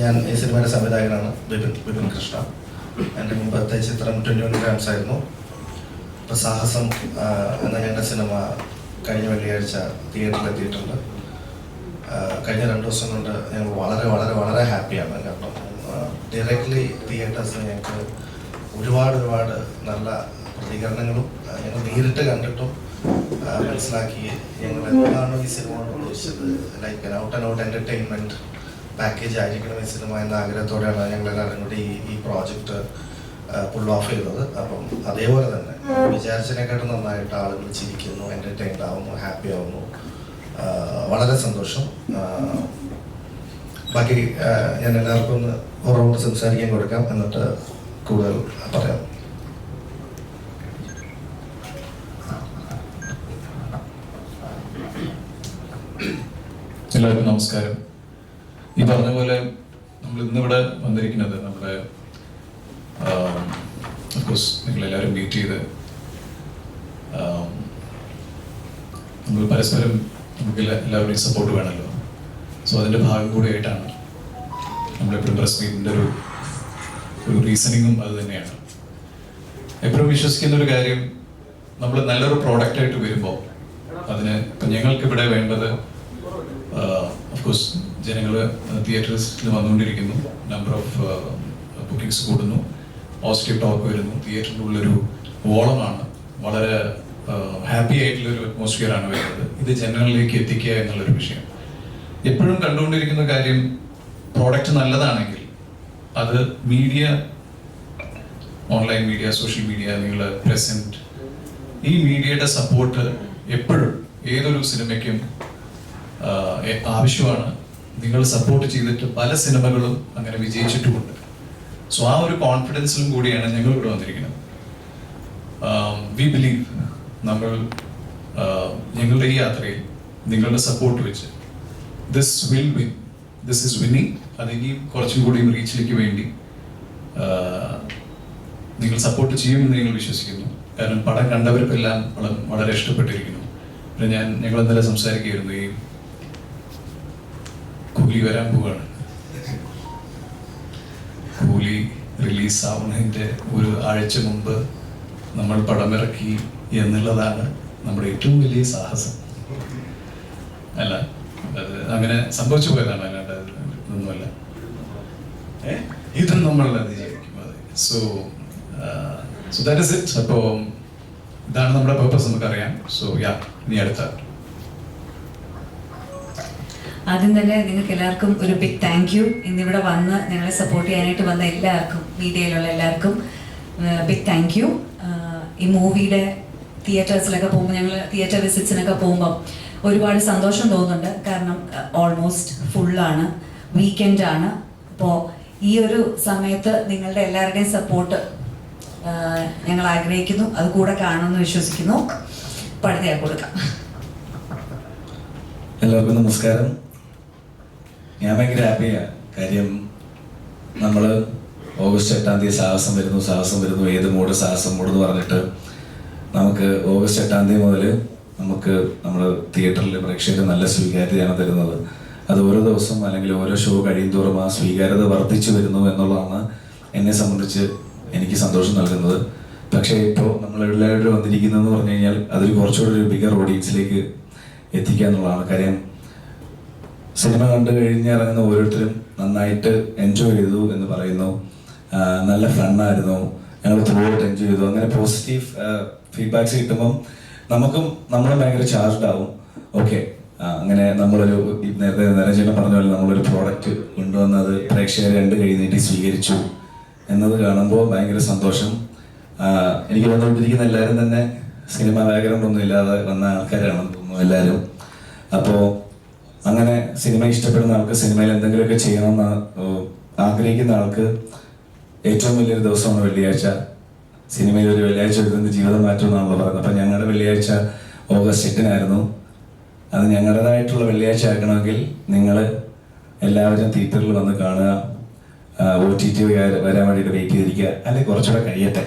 ഞാൻ ഈ സിനിമയുടെ സംവിധായകനാണ്. ബിപിൻ ബിപിൻ കൃഷ്ണ. എന്റെ മുമ്പത്തെ ചിത്രം ട്വന്റി വൺ ഗ്രാംസ് ആയിരുന്നു. ഇപ്പോൾ സാഹസം എന്ന ഞങ്ങളുടെ സിനിമ കഴിഞ്ഞ വെള്ളിയാഴ്ച തിയേറ്ററിൽ എത്തിയിട്ടുണ്ട്. കഴിഞ്ഞ രണ്ട് ദിവസം കൊണ്ട് ഞങ്ങൾ വളരെ വളരെ വളരെ ഹാപ്പിയാണ്. കാരണം ഡയറക്റ്റ്ലി തിയേറ്റേഴ്സിന് ഞങ്ങൾക്ക് ഒരുപാട് ഒരുപാട് നല്ല പ്രതികരണങ്ങളും ഞങ്ങൾ നേരിട്ട് കണ്ടിട്ടും മനസ്സിലാക്കി ഞങ്ങൾ എന്താണോ ഈ സിനിമ ഉദ്ദേശിച്ചത്? Like out and out entertainment package ആയിരിക്കണം ഈ സിനിമ എന്ന ആഗ്രഹത്തോടെയാണ് ഞങ്ങൾ എല്ലാവരും കൂടി ഈ ഈ പ്രോജക്റ്റ് പുൾ ഓഫ് ചെയ്തത്. അപ്പം അതേപോലെ തന്നെ വിചാരിച്ചതിനെക്കാട്ടും നന്നായിട്ട് ആളുകൾ ചിരിക്കുന്നു എന്റർടൈൻഡ് ആവുന്നു ഹാപ്പി ആവുന്നു. വളരെ സന്തോഷം. ബാക്കി ഞാൻ എല്ലാവർക്കും ഒന്ന് ഓരോട് സംസാരിക്കാൻ കൊടുക്കാം. എന്നിട്ട് കൂടുതൽ പറയാം. എല്ലാവർക്കും നമസ്കാരം. ഈ പറഞ്ഞ പോലെ നമ്മൾ ഇന്നിവിടെ വന്നിരിക്കുന്നത് നമ്മുടെ നിങ്ങൾ എല്ലാവരും മീറ്റ് ചെയ്ത് നമ്മൾ പരസ്പരം നമുക്ക് എല്ലാ- എല്ലാവരുടെയും സപ്പോർട്ട് വേണമല്ലോ സോ അതിന്റെ ഭാഗം കൂടിയായിട്ടാണ് നമ്മളെപ്പോഴും പ്രസ് മീറ്റിന്റെ ഒരു ഒരു റീസണിങ്ങും അത് തന്നെയാണ്. എപ്പോഴും വിശ്വസിക്കുന്ന ഒരു കാര്യം നമ്മൾ നല്ലൊരു പ്രോഡക്റ്റ് ആയിട്ട് വരുമ്പോൾ അതിന് ഇപ്പം ഞങ്ങൾക്കിവിടെ വേണ്ടത് ഓഫ്കോഴ്സ് ജനങ്ങൾ തിയേറ്റേഴ്സിൽ വന്നുകൊണ്ടിരിക്കുന്നു. നമ്പർ ഓഫ് ബുക്കിംഗ്സ് കൂടുന്നു. പോസിറ്റീവ് ടോക്ക് വരുന്നു. തിയേറ്ററിനുള്ളൊരു ഓളമാണ് വളരെ ഹാപ്പി ആയിട്ടുള്ളൊരു അറ്റ്മോസ്ഫിയർ ആണ് വരുന്നത്. ഇത് ജനങ്ങളിലേക്ക് എത്തിക്കുക എന്നുള്ളൊരു വിഷയം. എപ്പോഴും കണ്ടുകൊണ്ടിരിക്കുന്ന കാര്യം പ്രോഡക്റ്റ് നല്ലതാണെങ്കിൽ അത് media online media social media നിങ്ങൾ പ്രസന്റ് ഈ മീഡിയയുടെ സപ്പോർട്ട് എപ്പോഴും ഏതൊരു സിനിമയ്ക്കും ആവശ്യമാണ്. നിങ്ങൾ സപ്പോർട്ട് ചെയ്തിട്ട് പല സിനിമകളും അങ്ങനെ വിജയിച്ചിട്ടുമുണ്ട്. സോ ആ ഒരു കോൺഫിഡൻസിലും കൂടിയാണ് ഞങ്ങൾ ഇവിടെ വന്നിരിക്കുന്നത് വി ബിലീവ് നമ്മൾ ഞങ്ങളുടെ ഈ യാത്രയിൽ നിങ്ങളുടെ സപ്പോർട്ട് വെച്ച് this will win this is winning അത് കുറച്ചും കൂടിയും റീച്ചിലേക്ക് വേണ്ടി നിങ്ങൾ സപ്പോർട്ട് ചെയ്യുമെന്ന് ഞങ്ങൾ വിശ്വസിക്കുന്നു. കാരണം പടം കണ്ടവർക്കെല്ലാം വളരെ ഇഷ്ടപ്പെട്ടിരിക്കുന്നു. പിന്നെ ഞാൻ ഞങ്ങൾ ഇന്നലെ സംസാരിക്കുകയായിരുന്നു ഈ കൂലി വരാൻ പോവാണ്. കൂലി റിലീസ് ആവുന്നതിന്റെ ഒരു ആഴ്ച മുമ്പ് നമ്മൾ പടമിറക്കി എന്നുള്ളതാണ് നമ്മുടെ ഏറ്റവും വലിയ സാഹസം. അല്ല അത് അങ്ങനെ സംഭവിച്ചു പോയതാണ് അല്ലാണ്ട് ഒന്നുമല്ല? ഇതും നമ്മൾ അതിജീവിക്കും അതെ. So so that is it അപ്പോൾ ഇതാണ് നമ്മുടെ പേർപ്പസ് നമുക്കറിയാം. സോ യാ ഇനി അടുത്ത ആദ്യം തന്നെ നിങ്ങൾക്ക് എല്ലാവർക്കും ഒരു ബിഗ് താങ്ക് യു ഇന്നിവിടെ വന്ന് ഞങ്ങളെ സപ്പോർട്ട് ചെയ്യാനായിട്ട് വന്ന എല്ലാവർക്കും മീഡിയയിലുള്ള എല്ലാവർക്കും ബിഗ് താങ്ക് യു ഈ മൂവിയുടെ തിയേറ്റേഴ്സിലൊക്കെ പോകുമ്പോൾ ഞങ്ങൾ തിയേറ്റർ വിസിറ്റ്സിനൊക്കെ പോകുമ്പോൾ ഒരുപാട് സന്തോഷം തോന്നുന്നുണ്ട്. കാരണം ഓൾമോസ്റ്റ് ഫുള്ളാണ് വീക്കെൻഡ് ആണ് അപ്പോൾ ഈ ഒരു സമയത്ത് നിങ്ങളുടെ എല്ലാവരുടെയും സപ്പോർട്ട് ഞങ്ങൾ ആഗ്രഹിക്കുന്നു. അത് കൂടെ കാണുമെന്ന് വിശ്വസിക്കുന്നു. പഴുതയാ കൊടുക്കാം. എല്ലാവർക്കും നമസ്കാരം. ഞാൻ ഭയങ്കര ഹാപ്പിയാണ് കാര്യം നമ്മൾ ഓഗസ്റ്റ് എട്ടാം തീയതി സാഹസം വരുന്നു സാഹസം വരുന്നു ഏത് മൂട് സാഹസം മൂട് എന്ന് പറഞ്ഞിട്ട് നമുക്ക് ഓഗസ്റ്റ് എട്ടാം തീയതി മുതൽ നമുക്ക് നമ്മൾ തിയേറ്ററിൽ പ്രേക്ഷകർ നല്ല സ്വീകാര്യതയാണ് തരുന്നത്. അത് ഓരോ ദിവസം അല്ലെങ്കിൽ ഓരോ ഷോ കഴിയും തോറും ആ സ്വീകാര്യത വർദ്ധിച്ചു വരുന്നു എന്നുള്ളതാണ് എന്നെ സംബന്ധിച്ച് എനിക്ക് സന്തോഷം നൽകുന്നത്. പക്ഷേ ഇപ്പോൾ നമ്മൾ എല്ലാവരും വന്നിരിക്കുന്നതെന്ന് പറഞ്ഞു കഴിഞ്ഞാൽ അതൊരു കുറച്ചുകൂടി ഒരു ബിഗർ ഓഡിയൻസിലേക്ക് എത്തിക്കുക എന്നുള്ളതാണ്. കാര്യം സിനിമ കണ്ടു കഴിഞ്ഞ് ഇറങ്ങുന്ന ഓരോരുത്തരും നന്നായിട്ട് എൻജോയ് ചെയ്തു എന്ന് പറയുന്നു. നല്ല ഫണ്ണായിരുന്നു ഞങ്ങൾ ത്രൂ എൻജോയ് ചെയ്തു. അങ്ങനെ പോസിറ്റീവ് ഫീഡ്ബാക്ക്സ് കിട്ടുമ്പം നമുക്കും നമ്മളും ഭയങ്കര ചാർജ്ഡ് ആവും. ഓക്കെ അങ്ങനെ നമ്മളൊരു നേരത്തെ നരചേട്ടൻ പറഞ്ഞ പോലെ നമ്മളൊരു പ്രോഡക്റ്റ് കൊണ്ടുവന്നത് പ്രേക്ഷകർ രണ്ട് കൈ നീട്ടി സ്വീകരിച്ചു എന്നത് കാണുമ്പോൾ ഭയങ്കര സന്തോഷം. എനിക്ക് വന്നുകൊണ്ടിരിക്കുന്ന എല്ലാവരും തന്നെ സിനിമ ബാക്ക്ഗ്രൗണ്ട് ഒന്നും ഇല്ലാതെ വന്ന ആൾക്കാരാണെന്ന് തോന്നുന്നു എല്ലാവരും. അപ്പോൾ അങ്ങനെ സിനിമ ഇഷ്ടപ്പെടുന്ന ആൾക്ക് സിനിമയിൽ എന്തെങ്കിലുമൊക്കെ ചെയ്യണമെന്ന് ആഗ്രഹിക്കുന്ന ആൾക്ക് ഏറ്റവും വലിയൊരു ദിവസമാണ് വെള്ളിയാഴ്ച. സിനിമയിൽ ഒരു വെള്ളിയാഴ്ച എഴുതുന്ന ജീവിതം മാറ്റുമെന്നാണല്ലോ പറയുന്നത്. അപ്പം ഞങ്ങളുടെ വെള്ളിയാഴ്ച ഓഗസ്റ്റ് എട്ടിനായിരുന്നു. അത് ഞങ്ങളുടേതായിട്ടുള്ള വെള്ളിയാഴ്ച ആക്കണമെങ്കിൽ നിങ്ങൾ എല്ലാവരും തിയേറ്ററിൽ വന്ന് കാണുക. ഒ ടി ടി വരാൻ വേണ്ടിയിട്ട് വെയിറ്റ് ചെയ്തിരിക്കുക. അല്ലെങ്കിൽ കുറച്ചുകൂടെ കഴിയട്ടെ.